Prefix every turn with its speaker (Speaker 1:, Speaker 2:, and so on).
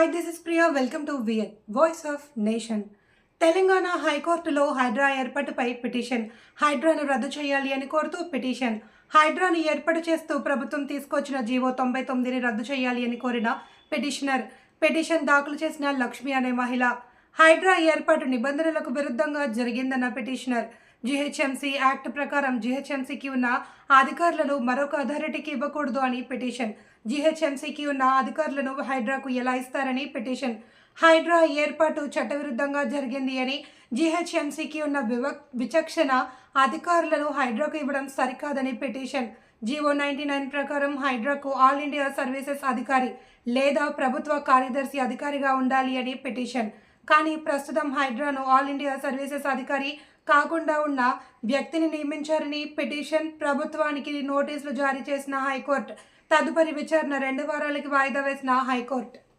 Speaker 1: Welcome to VN voice of nation Telangana హైకోర్టులో హైడ్రా ఏర్పాటుపై petition. హైడ్రాను రద్దు చేయాలి అని కోరుతూ పిటిషన్. హైడ్రాను ఏర్పాటు చేస్తూ ప్రభుత్వం తీసుకొచ్చిన జీవో తొంభై తొమ్మిదిని రద్దు చేయాలి అని కోరిన పిటిషనర్. పిటిషన్ దాఖలు చేసిన లక్ష్మి అనే మహిళ. హైడ్రా ఏర్పాటు నిబంధనలకు విరుద్ధంగా జరిగిందన్న పిటిషనర్. జిహెచ్ఎంసీ యాక్ట్ ప్రకారం జిహెచ్ఎంసీకి ఉన్న అధికారులను మరొక అథారిటీకి ఇవ్వకూడదు అని పిటిషన్. జీహెచ్ఎంసీకి ఉన్న అధికారులను హైడ్రాకు ఎలా ఇస్తారని పిటిషన్. హైడ్రా ఏర్పాటు చట్టవిరుద్ధంగా జరిగింది అని జిహెచ్ఎంసీకి ఉన్న వివ విచక్షణ అధికారులను హైడ్రాకు ఇవ్వడం సరికాదని పిటిషన్. జీవో నైంటీ నైన్ ప్రకారం హైడ్రాకు ఆల్ ఇండియా సర్వీసెస్ అధికారి లేదా ప్రభుత్వ కార్యదర్శి అధికారిగా ఉండాలి అని పిటిషన్. కానీ ప్రస్తుతం హైడ్రాను ఆల్ ఇండియా సర్వీసెస్ అధికారి కాకుండా ఉన్న వ్యక్తిని నియమించారని పిటిషన్ ప్రభుత్వానికి నోటీసులు జారీ చేసిన హైకోర్టు. తదుపరి విచారణ రెండు వారాలకి వాయిదా వేసిన హైకోర్టు.